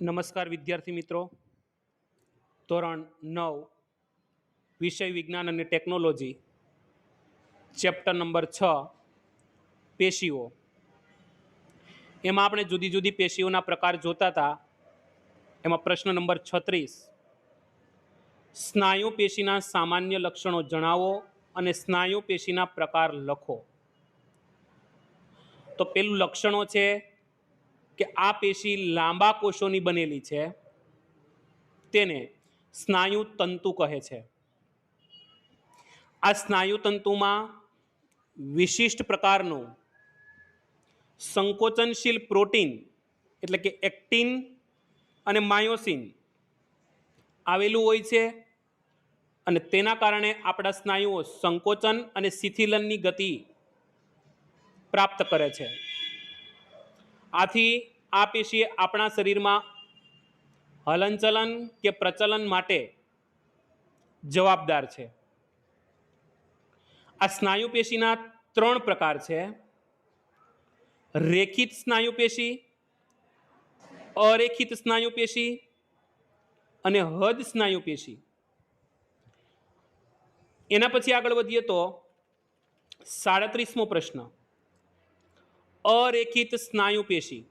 નમસ્કાર વિદ્યાર્થી મિત્રો. ધોરણ નવ, વિષય વિજ્ઞાન અને ટેકનોલોજી, ચેપ્ટર નંબર છ, પેશીઓ. એમાં આપણે જુદી જુદી પેશીઓના પ્રકાર જોતા હતા. એમાં પ્રશ્ન નંબર છત્રીસ. સ્નાયુ પેશીના સામાન્ય લક્ષણો જણાવો અને સ્નાયુ પેશીના પ્રકાર લખો. તો પેલું લક્ષણો છે કે આ પેશી લાંબા કોષોની બનેલી છે, તેને સ્નાયુ તંતુ કહે છે. આ સ્નાયુ તંતુમાં વિશિષ્ટ પ્રકારનું સંકોચનશીલ પ્રોટીન એટલે કે એક્ટિન અને માયોસિન આવેલું હોય છે અને તેના કારણે આપણા સ્નાયુઓ સંકોચન અને શિથિલનની ગતિ પ્રાપ્ત કરે છે. આથી આ પેશી આપણા શરીરમાં હલનચલન કે પ્રચલન માટે જવાબદાર છે. આ સ્નાયુ પેશીના ત્રણ પ્રકાર છે. રેખિત સ્નાયુ પેશી, અરેખિત સ્નાયુ પેશી અને હદ સ્નાયુ પેશી. એના પછી આગળ વધીએ તો સાડત્રીસમો પ્રશ્ન. અરેખિત સ્નાયુ પેશી,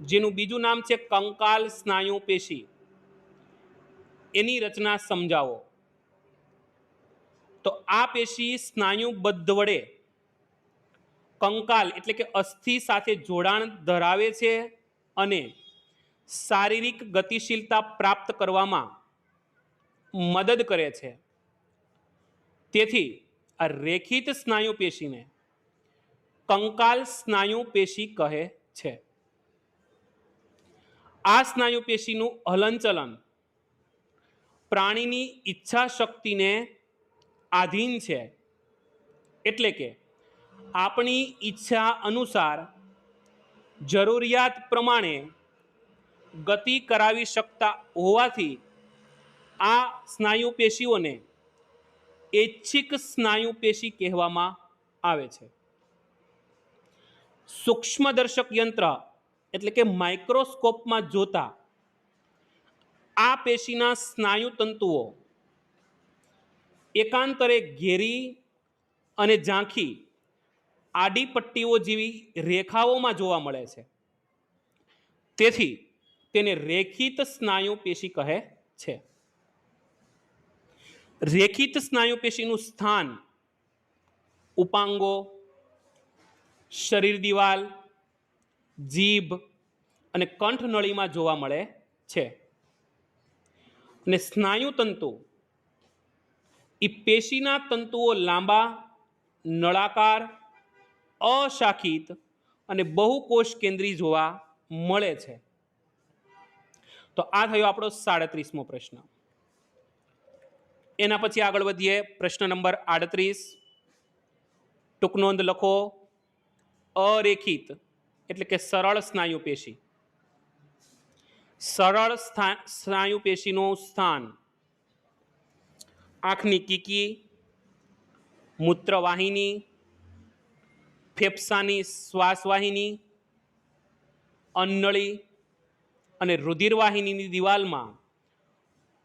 જેનું બીજું નામ છે કંકાલ સ્નાયુ પેશી. એની રચના સમજાવો. તો આ પેશી સ્નાયુબદ્ધ વડે કંકાલ એટલે કે અસ્થિ સાથે જોડાણ ધરાવે છે અને શારીરિક ગતિશીલતા પ્રાપ્ત કરવામાં મદદ કરે છે. તેથી આ રેખિત સ્નાયુ પેશીને કંકાલ સ્નાયુ પેશી કહે છે. આ સ્નાયુ પેશીનું હલનચલન પ્રાણીની ઈચ્છા શક્તિને આધીન છે. એટલે કે આપણી ઈચ્છા અનુસાર જરૂરિયાત પ્રમાણે ગતિ કરાવી શકતા હોવાથી આ સ્નાયુ પેશીઓને ઐચ્છિક સ્નાયુ પેશી કહેવામાં આવે છે. સૂક્ષ્મદર્શક યંત્ર એટલે કે માઇક્રોસ્કોપમાં જોતા આ પેશીના સ્નાયુ તંતુઓ એકાંતરે ઘેરી અને ઝાંખી આડી પટ્ટીઓ જેવી રેખાઓમાં જોવા મળે છે. તેથી તેને રેખિત સ્નાયુ પેશી કહે છે. રેખિત સ્નાયુ પેશીનું સ્થાન ઉપાંગો શરીર દિવાલ, જીભ અને કંઠનળીમાં જોવા મળે છે. અને સ્નાયુ તંતુ એ પેશીના તંતુઓ લાંબા, નળાકાર, અશાખિત અને બહુકોષ કેન્દ્રી જોવા મળે છે. તો આ થયો આપણો સાડત્રીસમો પ્રશ્ન. એના પછી આગળ વધીએ. પ્રશ્ન નંબર આડત્રીસ. ટૂંક નોંધ લખો. અરેખિત, એટલે કે સરળ સ્નાયુ પેશી. સરળ સ્નાયુ પેશીનું સ્થાન. આંખની કીકી, મૂત્રવાહિની, ફેફસાની શ્વાસવાહિની, અન્નળી અને રુધિરવાહિનીની દિવાલમાં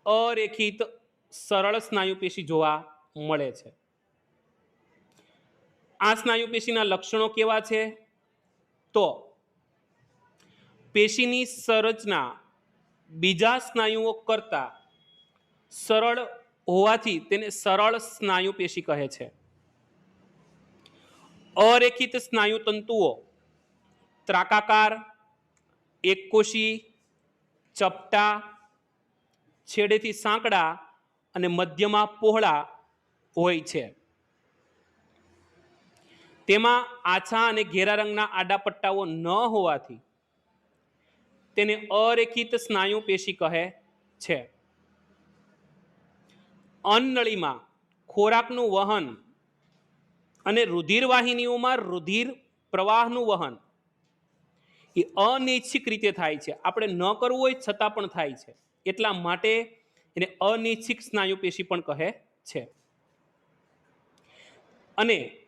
અરેખિત સરળ સ્નાયુ પેશી જોવા મળે છે. આ સ્નાયુ પેશીના લક્ષણો કેવા છે? તો પેશીની સંરચના બીજા સ્નાયુઓ કરતાં સરળ હોવાથી તેને સરળ સ્નાયુ પેશી કહે છે. અરેખિત સ્નાયુ તંતુઓ ત્રાકાકાર, એકકોશી, ચપટા, છેડેથી સાંકડા અને મધ્યમાં પહોળા હોય છે. તેમાં આછા અને ઘેરા રંગના આડા પટ્ટાઓ ન હોવાથી તેને અરેખિત સ્નાયુ પેશી કહે છે. અન્નળીમાં ખોરાકનું વહન અને રુધિર વાહિનીઓમાં રુધિર પ્રવાહનું વહન એ અનૈચ્છિક રીતે થાય છે. આપણે ન કરવું હોય છતાં પણ થાય છે. એટલા માટે એને અનૈચ્છિક સ્નાયુ પેશી પણ કહે છે. અને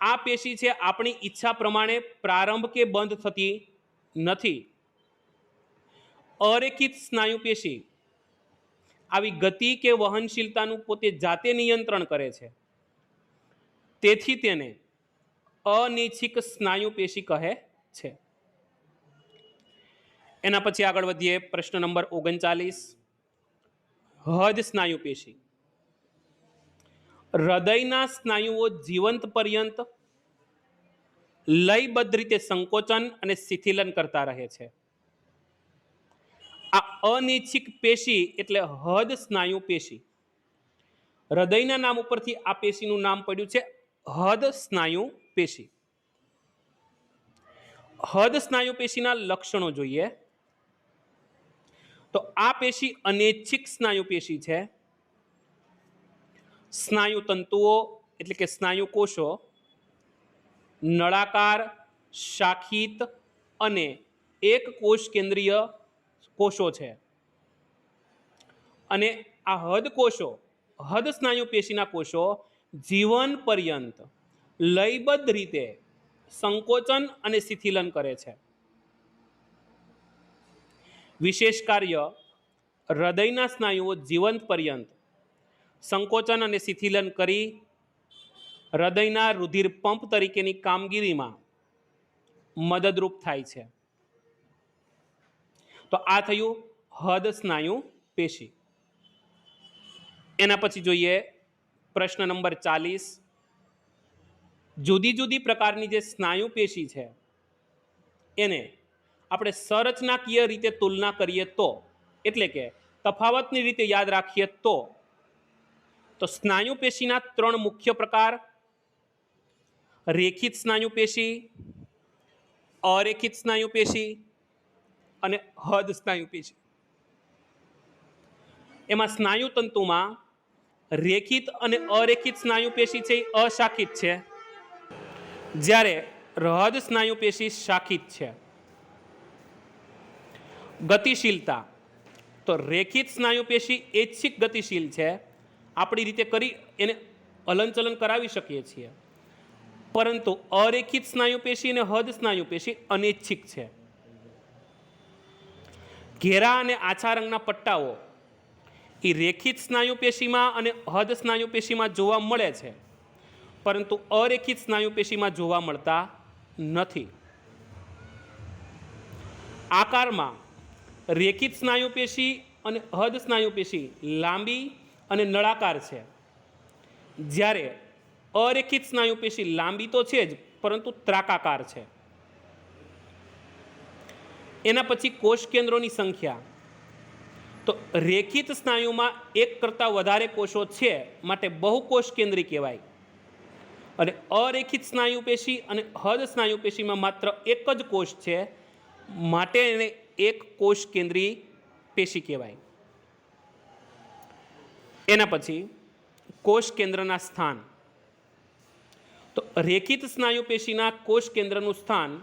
આ પેશી છે આપણી ઈચ્છા પ્રમાણે પ્રારંભ કે બંધ થતી નથી. અરેખિત સ્નાયુ પેશી આવી ગતિ કે વહનશીલતાનું પોતે જાતે નિયંત્રણ કરે છે. તેથી તેને અનિચ્છિક સ્નાયુ પેશી કહે છે. એના પછી આગળ વધીએ. પ્રશ્ન નંબર ઓગણચાલીસ. હદ સ્નાયુ પેશી. હૃદયના સ્નાયુઓ જીવંત પર્યંત લયબદ્ધ રીતે સંકોચન અને શિથિલન કરતા રહે છે. આ અનિચ્છિક પેશી એટલે હદ સ્નાયુ પેશી. હૃદયના નામ ઉપરથી આ પેશીનું નામ પડ્યું છે હદ સ્નાયુ પેશી. હદ સ્નાયુ પેશીના લક્ષણો જોઈએ. તો આ પેશી અનૈચ્છિક સ્નાયુ પેશી છે. સ્નાયુ તંતુઓ, એટલે કે સ્નાયુ કોષો, નળાકાર, શાખિત અને એક કોષ કેન્દ્રીય કોષો છે. અને આ હદ કોષો, હદ સ્નાયુ પેશીના કોષો જીવન પર્યંત લયબદ્ધ રીતે સંકોચન અને શિથિલન કરે છે. વિશેષ કાર્ય હૃદયના સ્નાયુઓ જીવંત પર્યંત સંકોચન અને શિથિલન કરી હૃદયના રુધિર પંપ તરીકેની કામગીરીમાં મદદરૂપ થાય છે. તો આ થયું હદ સ્નાયુ પેશી. એના પછી જોઈએ પ્રશ્ન નંબર ચાલીસ. જુદી જુદી પ્રકારની જે સ્નાયુ પેશી છે, એને આપણે સંરચનાકીય રીતે તુલના કરીએ તો, એટલે કે તફાવતની રીતે યાદ રાખીએ તો તો સ્નાયુ પેશીના ત્રણ મુખ્ય પ્રકાર. રેખિત સ્નાયુ પેશી, અરેખિત સ્નાયુ પેશી અને હદ સ્નાયુ પેશી. એમાં સ્નાયુ તંતુમાં રેખિત અને અરેખિત સ્નાયુ પેશી છે એ અશાખિત છે. જ્યારે હદ સ્નાયુ પેશી શાખિત છે. ગતિશીલતા. તો રેખિત સ્નાયુ પેશી ઐચ્છિક ગતિશીલ છે. આપણી રીતે કરી એને હલનચલન કરાવી શકીએ છીએ. પરંતુ અરેખિત સ્નાયુ પેશી અને હદ સ્નાયુ પેશી અનૈચ્છિક છે. ઘેરા અને આછા રંગના પટ્ટાઓ એ રેખિત સ્નાયુ પેશીમાં અને હદ સ્નાયુ પેશીમાં જોવા મળે છે. પરંતુ અરેખિત સ્નાયુ પેશીમાં જોવા મળતા નથી. આકારમાં રેખિત સ્નાયુ પેશી અને હદ સ્નાયુ પેશી લાંબી અને નળાકાર છે. જ્યારે અરેખિત સ્નાયુ પેશી લાંબી તો છે જ, પરંતુ ત્રાકાકાર છે. એના પછી કોષ કેન્દ્રોની સંખ્યા. તો રેખિત સ્નાયુમાં એક કરતાં વધારે કોષો છે માટે બહુકોષ કેન્દ્રી કહેવાય. અને અરેખિત સ્નાયુ પેશી અને હદ સ્નાયુ પેશીમાં માત્ર એક જ કોષ છે, માટે એને એક કોષ કેન્દ્રી પેશી કહેવાય. એના પછી કોષ કેન્દ્રના સ્થાન. તો રેખિત સ્નાયુ પેશીના કોષ કેન્દ્રનું સ્થાન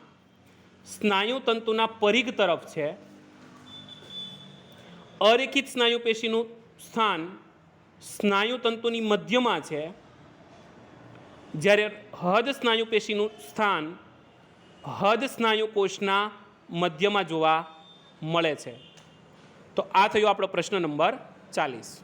સ્નાયુ તંતુના પરિઘ તરફ છે. અરેખિત સ્નાયુ પેશીનું સ્થાન સ્નાયુ તંતુની મધ્યમાં છે. જ્યારે હદ સ્નાયુ પેશીનું સ્થાન હદ સ્નાયુ કોષના મધ્યમાં જોવા મળે છે. તો આ થયો આપણો પ્રશ્ન નંબર ચાલીસ.